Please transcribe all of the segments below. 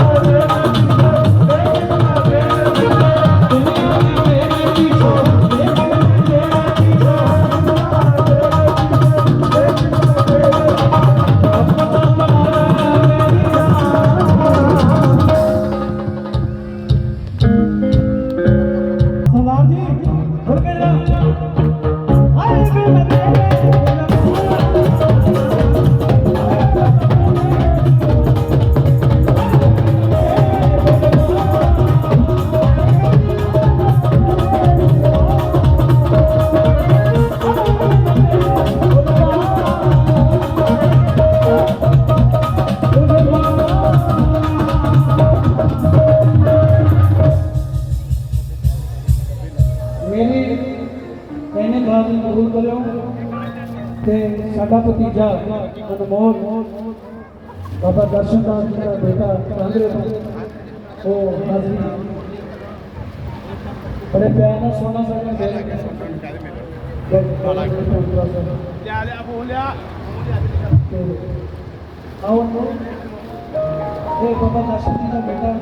Oh, ਮੇਰੀ ਕਹਿੰਨੇ ਬਾਤ ਕਬੂਲ ਕਰਿਓ ਤੇ ਸਾਡਾ ਭਤੀਜਾ ਅਨਮੋਲ, ਬਾਬਾ ਦਰਸ਼ਨ ਦਾਸ ਜੀ ਦਾ ਬੇਟਾ ਕਾਂਗਰੇ ਤੋਂ, ਉਹ ਹਾਜ਼ਰੀ ਬੜੇ ਪਿਆਰ ਨਾਲ ਸੋਨਾ ਸਾਹਿਬ ਦੇ ਲਿਆ ਲਿਆ ਬੋਲਿਆ ਆਓ ਇਹ ਬਾਬਾ ਦਰਸ਼ਨ ਜੀ ਦਾ ਬੇਟਾ।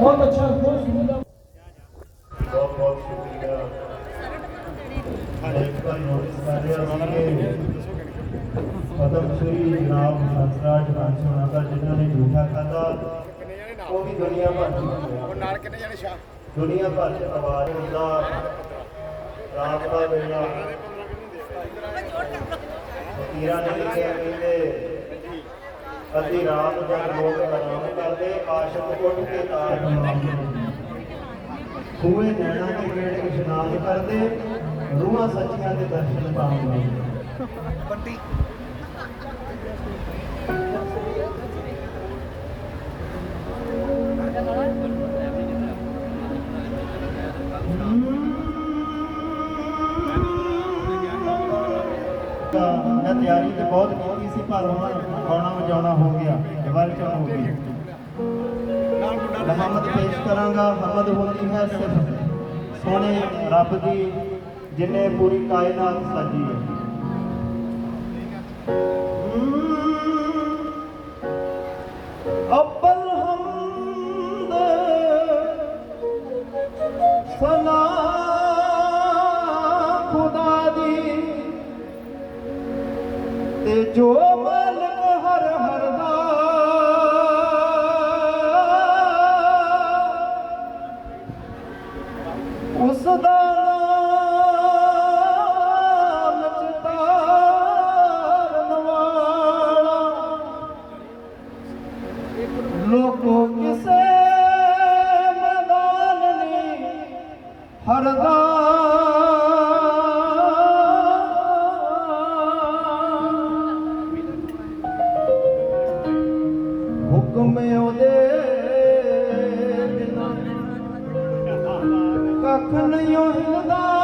ਬਹੁਤ ਅੱਛਾ, ਬਹੁਤ ਸੁੰਦਰ। ਬਹੁਤ ਸ਼ੁਕਰੀਆ। ਇੱਕ ਵਾਰ ਨੋਟਿਸ ਕਰ ਰਿਹਾ ਸੀ ਪਦਮ ਸ਼੍ਰੀ ਜਨਾਬ ਹੰਸਰਾਜ ਰਾਜੋਨਾ ਦਾ ਜਿਨ੍ਹਾਂ ਨੇ ਝੂਠਾ ਖਾਦਾ ਉਹ ਵੀ ਦੁਨੀਆ ਭਰ ਉਹ ਨਾਲ ਕਿੰਨੇ ਜਾਣੇ ਸ਼ਾਹ? ਦੁਨੀਆ ਭਰ ਚ ਆਵਾਜ਼ ਹੁੰਦਾ ਰਾਤ ਦਾ ਵੇਲਾ। ਫਕੀਰਾਂ ਨੇ ਲਿਖਿਆ ਕਹਿੰਦੇ ਅੱਧੀ ਰਾਤ ਜਦ ਲੋਕ ਆਰਾਮ ਕਰਦੇ ਆਸ਼ਕ ਉੱਠ ਕੇ ਤਾਰ ਬਣਾਉਂਦੇ। ਖੂਏ ਨੈਣਾ ਦੇ ਗੇੜ ਇਸ਼ਨਾਨ ਕਰਦੇ ਰੂਹਾਂ ਸੱਚੀਆਂ ਦੇ ਦਰਸ਼ਨ ਪਾਉਂਦੇ ਮੈਂ ਤਿਆਰੀ ਤੇ ਬਹੁਤ ਕੀਤੀ ਸੀ ਪਰ ਹੁਣ ਗਾਉਣਾ ਵਜਾਉਣਾ ਹੋ ਗਿਆ ਡਿਵੈਲਪਮੈਂਟ ਹੋ ਗਈ। ਮੁਹੰਮਦ ਪੇਸ਼ ਕਰਾਂਗਾ। ਹਮਦ ਹੁੰਦੀ ਹੈ? ਸਿਰਫ ਸੋਹਣੇ ਰੱਬ ਦੀ ਜਿਨੇ ਪੂਰੀ ਕਾਇਨਾਤ ਸਾਜੀ ਹੈ। ਅੱਬਲ ਹਮਦ ਸਨਾ ਖੁਦਾ ਦੀ ਤੇ ਜੋ ਕੱਖ ਨਹੀਂ ਹਿਲਦਾ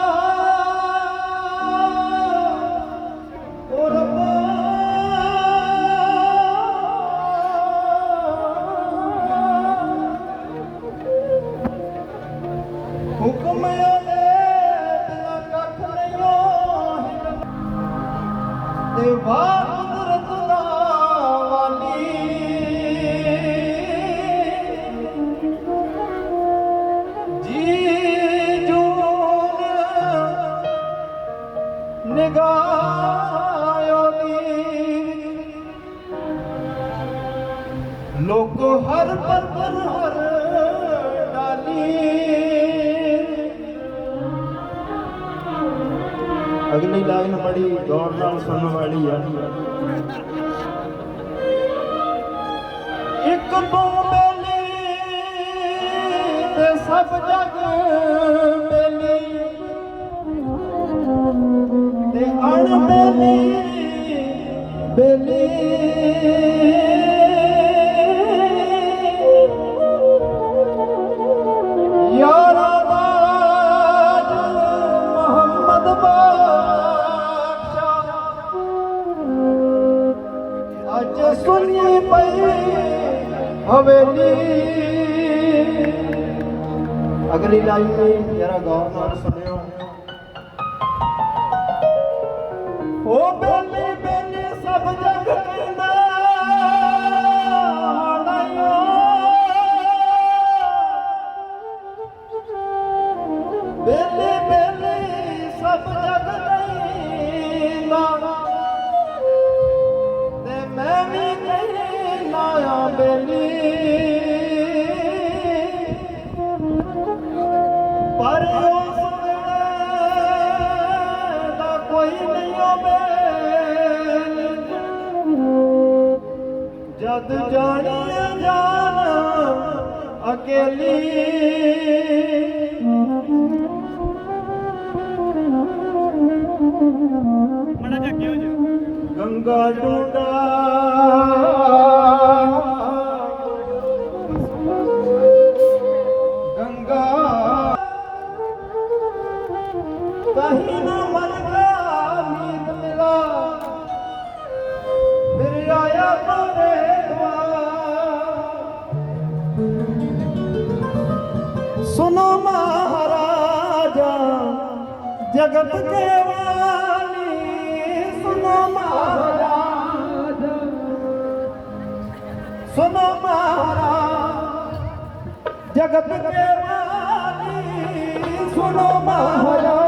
ਲੋਕੋ ਹਰ ਪਰ ਹਰ ਡਾਲੀ। ਅਗਲੀ ਲਾਈਨ ਬੜੀ ਗੌਰ ਨਾਲ ਸੁਣਨ ਵਾਲੀ ਆ। ਇੱਕ ਤੂੰ ਬੇਲੀ ਤੇ ਸਭ ਜਗ ਬੇਲੀ। ਤੇ ਅਣ ਬੇਲੀ ਬੇਲੀ। ਹਵੇਲੀ ਅਗਲੀ ਲਾਈਨ ਤੇ ਜਰਾ ਗੌਰ ਨਾਲ ਸੁਣਿਓ। ਓ ਬੇਲੀ ਬੇਲੀ ਸਭ ਜਗ ਕਹਿੰਦਾ ਬੇਲੀ ਬੇਲੀ ਸਭ ਜਗ ਕਹਿੰਦਾ, ਤੇ ਮੈਂ ਵੀ ਕਹਿੰਦਾ ਬੇਲੀ। ਮੈਂ ਜਦ ਜਾਣੀਆਂ ਜਾਣਾ ਅਕੇਲੀ। ਗੰਗਾ ਡੁੰਡਾ। ਗੰਗਾ। ਕਹੀਂ ਨਾ ਮਨ ਜਗਤ ਕੇ ਵਾਲੀ ਸੁਨੋ ਮਹਾਰਾਜ ਸੁਨੋ ਮਹਾਰਾਜ ਜਗਤ ਕੇ ਵਾਲੀ ਸੁਨੋ ਮਹਾਰਾਜ